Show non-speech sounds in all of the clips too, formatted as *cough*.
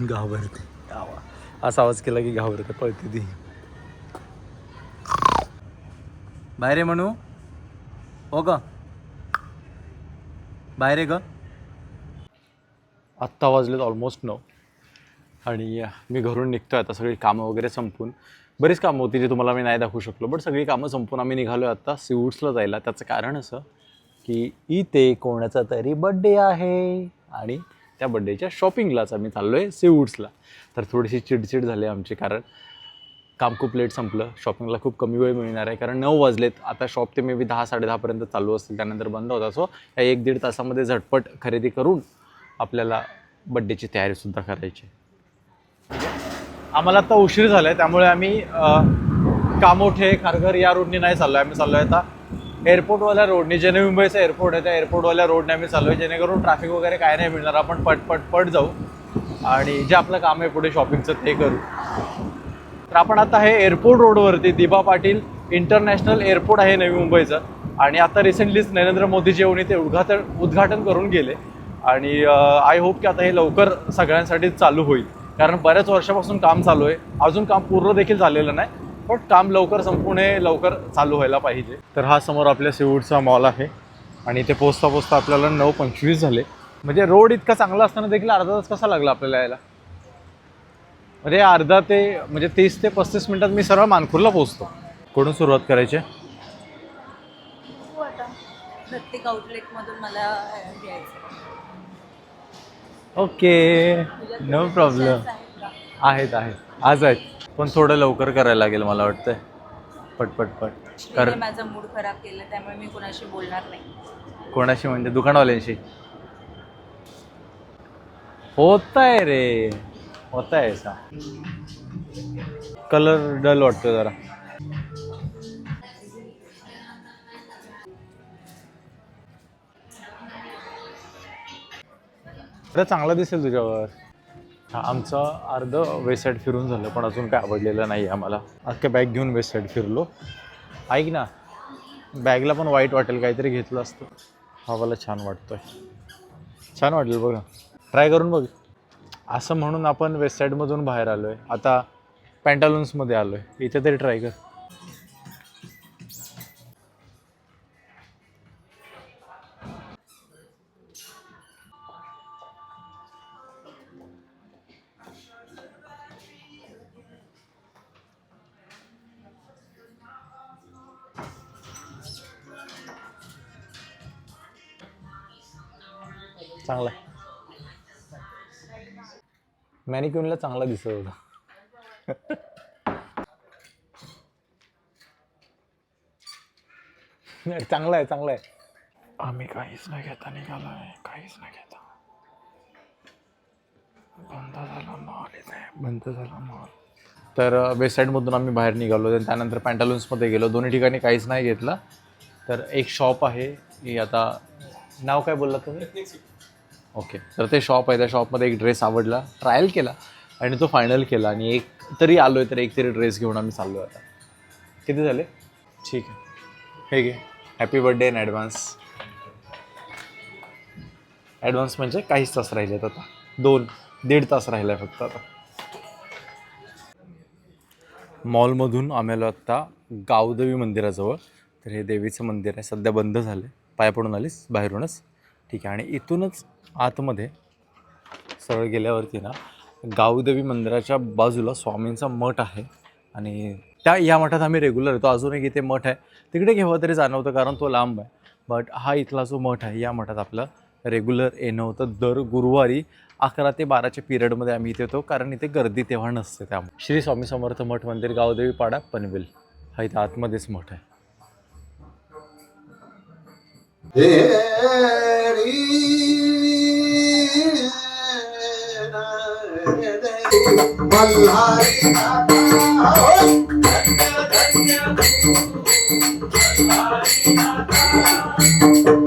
घाबरते असा आवाज केला की घाबरते पळते ती. बाहेर म्हणू. हो का बाहेर ग. आत्ता वाजलेत ऑलमोस्ट नऊ. आणि मी घरून निघतो आहे आता सगळी कामं वगैरे संपून. बरीच कामं होती जी तुम्हाला मी नाही दाखवू शकलो बट सगळी कामं संपून आम्ही निघालो आहे आत्ता सिवूड्सला जायला. त्याचं कारण असं की इथे कोणाचा तरी बड्डे आहे. आणि त्या बड्डेच्या शॉपिंगलाच आम्ही चाललो आहे सीवूड्सला तर थोडीशी चिडचिड झाली आमची कारण काम खूप लेट संपलं शॉपिंगला खूप कमी वेळ मिळणार आहे कारण नऊ वाजलेत. आता शॉप ते मे बी दहा साडेदहापर्यंत चालू असतील त्यानंतर बंद होता सो या एक दीड तासामध्ये झटपट खरेदी करून आपल्याला बड्डेची तयारीसुद्धा करायची आहे. आम्हाला आता उशीर झाला आहे त्यामुळे आम्ही कामोठे खारघर या रोडनी नाही चाललो आहे आम्ही चाललो आहे आता एअरपोर्टवाल्या रोडने जे नवी मुंबईचा एअरपोर्ट आहे त्या एअरपोर्टवाल्या रोडने आम्ही चाललो आहे जेणेकरून ट्रॅफिक वगैरे काय नाही मिळणार. आपण पटपट पट पट जाऊ. आणि जे आपलं काम आहे पुढे शॉपिंगचं ते करू. तर आपण आता हे एअरपोर्ट रोडवरती दिबा पाटील इंटरनॅशनल एअरपोर्ट आहे नवी मुंबईचं. आणि आता रिसेंटलीच नरेंद्र मोदीजी येऊन इथे उद्घाटन उद्घाटन करून गेले. आणि आय होप की आता हे लवकर सगळ्यांसाठी चालू होईल. कारण बऱ्याच वर्षापासून काम चालू आहे. अजून काम पूर्ण देखील झालेलं नाही. पण काम लवकर संपूर्ण हे लवकर चालू व्हायला पाहिजे. तर हा समोर आपल्या सिवूडचा मॉल आहे आणि इथे पोचता पोचता आपल्याला नऊ पंचवीस झाले. म्हणजे रोड इतका चांगला असताना देखील अर्धा तास कसा लागला आपल्याला यायला? म्हणजे अर्धा ते म्हणजे तीस ते पस्तीस मिनिटात मी सरळ मानखूरला पोहोचतो. कुठून सुरुवात करायची? आता प्रत्येक आउटलेटमधून मला अ, घ्यायचं ओके नो प्रॉब्लेम? आहेत आहेत. आज आहेत. पण थोडं लवकर करायला लागेल मला वाटतंय. पट. पट कारण माझा मूड खराब केला त्यामुळे मी कुणाशी बोलणार नाही. कोणाशी म्हणजे? दुकानवाल्यांशी? होत आहे रे. होत आहे सा. कलर डल वाटतो जरा. चांगला दिसेल तुझ्यावर. आमचं अर्धं वेस्ट साईड फिरून झालं पण अजून काय आवडलेलं नाही आम्हाला. अख्ख्या बॅग घेऊन वेस्ट साईड फिरलो. ऐक ना बॅगला पण वाईट वाटेल काहीतरी घेतलं असतं. हा मला छान वाटतोय. छान वाटेल बघा ट्राय करून बघ. असं म्हणून आपण वेस्ट साईडमधून बाहेर आलो आहे आता पॅन्टालून्समध्ये आलो आहे इथे तरी ट्राय कर. चांगला आहे. मॅनिक्युनला चांगला दिसत होता. चांगला आहे चांगला आहे. आम्ही काहीच नाही घेता निघालो आहे काहीच नाही घेता. बंद झाला मॉल इथे बंद झाला मॉल तर वेस्ट साईडमधून आम्ही बाहेर निघालो आणि त्यानंतर पॅन्टालून्समध्ये गेलो. दोन्ही ठिकाणी काहीच नाही घेतलं. तर एक शॉप आहे आता नाव काय बोलला तुम्ही? ओके. तर ते शॉप आहे त्या शॉपमध्ये एक ड्रेस आवडला ट्रायल केला आणि तो फायनल केला. आणि एक तरी आलो आहे तर एक तरी ड्रेस घेऊन आम्ही चाललो आता. किती झाले? ठीक आहे. हे घे. Happy birthday in advance advance म्हणजे काहीच तास राहिलेत आता. दोन दीड तास राहिला आहे फक्त आता. मॉलमधून आम्हाला आत्ता गावदेवी मंदिराजवळ तर हे देवीचं मंदिर आहे. सध्या बंद झालं आहे पाया पडून आलीस बाहेरूनच ठीक आहे. आणि इथूनच आतमध्ये सरळ गेल्यावरती ना गावदेवी मंदिराच्या बाजूला स्वामींचा मठ आहे. आणि त्या या मठात आम्ही रेग्युलर येतो. अजून एक इथे मठ आहे. तिकडे केव्हा तरी जाणवतं कारण तो लांब आहे. बट हा इथला जो मठ आहे या मठात आपलं रेग्युलर येणं होतं. दर गुरुवारी अकरा ते बाराच्या पिरियडमध्ये आम्ही इथे येतो. कारण इथे गर्दी तेव्हा नसते त्यामुळे. श्री स्वामी समर्थ मठ मंदिर गावदेवी पाडा पनवेल. हा इथे आतमध्येच मठ आहे. बल्हारी स्वामी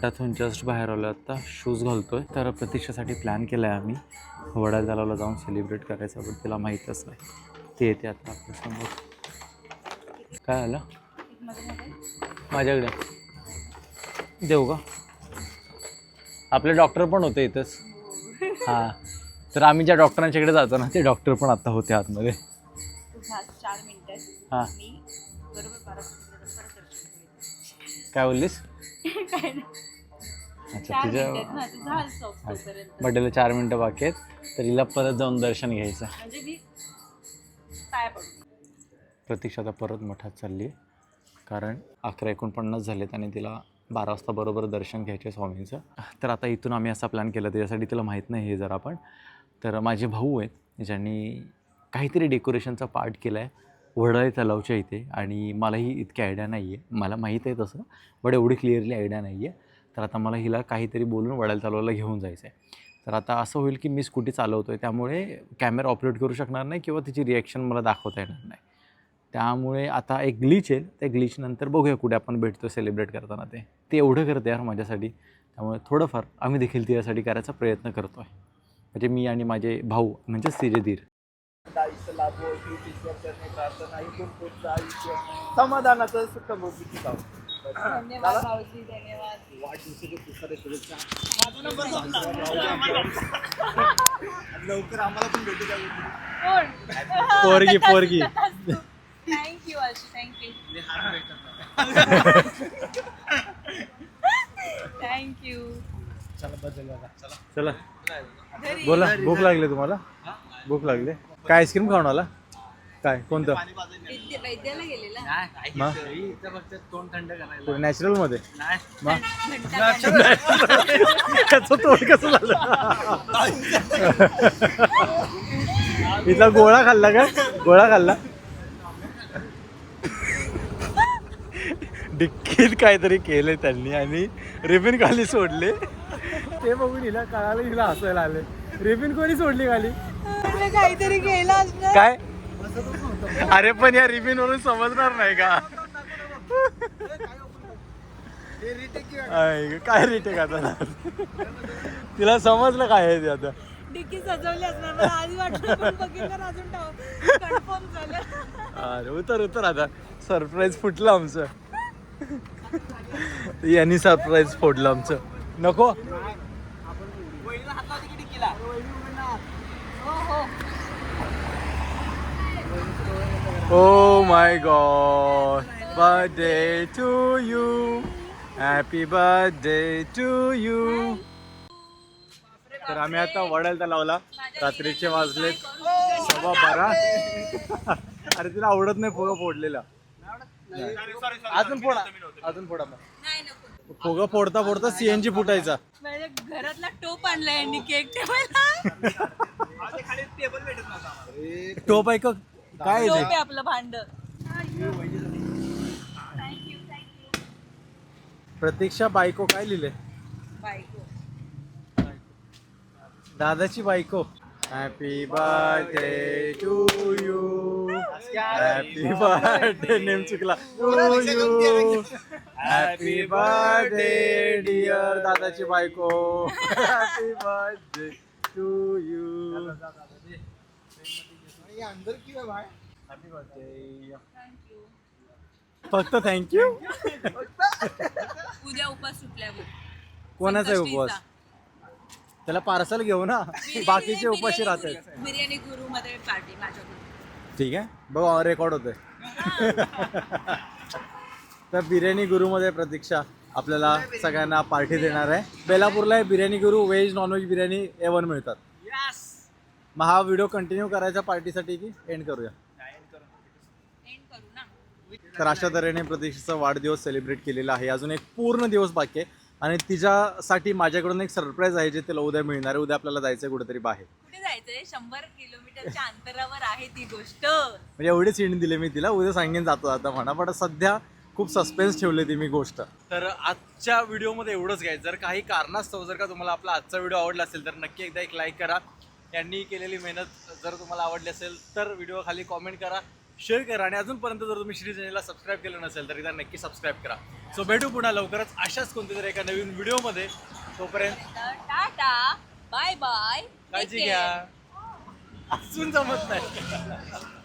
मठातून जस्ट बाहेर आलो आत्ता शूज घालतोय. तर प्रतीक्षेसाठी प्लॅन केला आहे आम्ही. वडा जालावला जाऊन सेलिब्रेट करायचा पण तिला माहीतच नाही ती येते आता आपल्यासमोर. काय आलं? माझ्याकडे. देऊ का? आपले डॉक्टर पण होते इथंच. हां. तर आम्ही ज्या डॉक्टरांच्याकडे जातो ना ते डॉक्टर पण आता होते आतमध्ये. हां. काय बोललीस? काय नाही. अच्छा चार तिच्या मिनिटात ना तुझा हाल सॉफ्ट तोपर्यंत बड्डेला चार मिनटं बाकी आहेत तर हिला परत जाऊन दर्शन घ्यायचं. म्हणजे मी पाया पडू. प्रतीक्षा आता परत मठात चालली आहे कारण अकरा एकोणपन्नास झालेत आणि तिला बारा वाजता बरोबर दर्शन घ्यायचे स्वामींचं. तर आता इथून आम्ही असा प्लॅन केला त्याच्यासाठी तिला माहीत नाही हे जरा पण. तर माझे भाऊ आहेत ज्यांनी काहीतरी डेकोरेशनचा पार्ट केला आहे वडाळे तलावच्या इथे आणि मलाही इतकी आयडिया नाही आहे मला माहीत आहे तसं बट एवढी क्लिअरली आयडिया नाही आहे तर आता मला हिला काहीतरी बोलून वडाळे तलावाला घेऊन जायचं आहे तर आता असं होईल की मी स्कूटी चालवतो आहे त्यामुळे कॅमेरा ऑपरेट करू शकणार नाही किंवा तिची रिॲक्शन मला दाखवता येणार नाही. त्यामुळे आता एक ग्लिच आहे त्या ग्लिचनंतर बघूया कुठे आपण भेटतो सेलिब्रेट करताना ते. ते एवढं करते यार माझ्यासाठी. त्यामुळे थोडंफार आम्ही देखील तिच्यासाठी करायचा प्रयत्न करतो आहे म्हणजे मी आणि माझे भाऊ म्हणजेच तिचे धीर आयुष्य लाभो प्रार्थना समाधानाचं सुख भोगीची जाऊ धन्यवाद भाऊजी धन्यवाद. वाढदिवसाच्या खूप साऱ्या शुभेच्छा. लवकर आम्हाला पण भेटू द्या. पोरगी पोरगी. थँक्यू आशी थँक्यू थँक्यू चला घरी बोला भूक लागली तुम्हाला? भूक लागली. काय आईस्क्रीम खाऊन आला? काय कोणतं? वैद्य वैद्याला गेलेला मग मग घंटा त्याचं कसं झालं? इथला गोळा खाल्ला का? गोळा खाल्ला? डिक्कीत काहीतरी केले त्यांनी. आणि रिबिन खाली सोडले. ते बघून हिला कळालं हिला हसायला आले रिबिन कोणी सोडली खाली? काहीतरी असणार. काय? अरे पण या रिबिन वरून समजणार नाही का? काय रिटेक आता? तिला समजलं काय आहे ते आता? डिक्की सजवली असणार मला आधी वाटलं पण बघितलं अजून कन्फर्म झालं. अरे उतर उतर आता. सरप्राईज फुटलं आमचं. यांनी सरप्राईज फोडलं आमचं. नको. ओ my god birthday to you happy birthday to you तर आम्ही आता वडायला लावला. रात्रीचे वाजलेत सव्वा बारा. अरे तिला आवडत नाही फुगा फोडलेला. अजून फोडा. अजून फोडा फुगा फोडता फोडता सीएनजी फुटायचा. घरातला टोप आणलाय यांनी केक ठेवायला. टोप आहे का? काय आहे आपलं भांड. प्रतीक्षा बायको काय लिहिले? बायको. दादाची बायको. Happy birthday to you happy birthday name चुकला to you happy birthday dear दादाची बायको. हॅपी बर्थडे टू यू अंदर की है भाई? हॅपी बर्थडे फक्त थँक्यू उद्या उपास सुटल्यावर कोणाचा आहे. उपवास? त्याला पार्सल घेऊ ना. बिर्याणी- बाकीचे उपाशी बिर्याणी- राहतात बिर्याणी गुरु मध्ये पार्टी माझ्याकडून. ठीक आहे. बघ रेकॉर्ड होतोय. तर बिर्याणी गुरुमध्ये प्रतीक्षा आपल्याला सगळ्यांना पार्टी देणार आहे. बेलापूरला हे biryani Guru veg non veg biryani A one मिळतात. मग हा व्हिडिओ कंटिन्यू करायचा पार्टीसाठी की एंड करूया? एंड करू ना. तर अशा तऱ्हेने प्रतीक्षेचा वाढदिवस सेलिब्रेट केलेला आहे. अजून एक पूर्ण दिवस बाकी आहे. आणि तिच्यासाठी माझ्याकडून एक सरप्राईज आहे जे तिला उद्या मिळणार आहे. उद्या आपल्याला जायचं आहे कुठेतरी बाहेर. कुठे जायचंय? शंभर किलोमीटरच्या *laughs* अंतरावर आहे ती गोष्ट. म्हणजे एवढीच हिंट दिली मी तिला. उद्या सांगेन जातो आता म्हणा. पण सध्या खूप सस्पेन्स ठेवली ती मी गोष्ट. तर आजच्या व्हिडिओमध्ये एवढंच घ्यायचं जर काही कारणास्तव जर का तुम्हाला आपला आजचा व्हिडिओ आवडला असेल तर नक्की एकदा एक लाईक करा. यांनी केलेली मेहनत जर तुम्हाला आवडली असेल तर व्हिडिओ खाली कॉमेंट करा शेअर करा आणि अजूनपर्यंत जर तुम्ही श्री चॅनलला सबस्क्राईब केलं नसेल तर एकदा नक्की सबस्क्राईब करा. सो भेटू पुन्हा लवकरच अशाच कोणत्या तरी एका नवीन व्हिडिओमध्ये तोपर्यंत टाटा बाय बाय काळजी घ्या. अजून जमत नाही.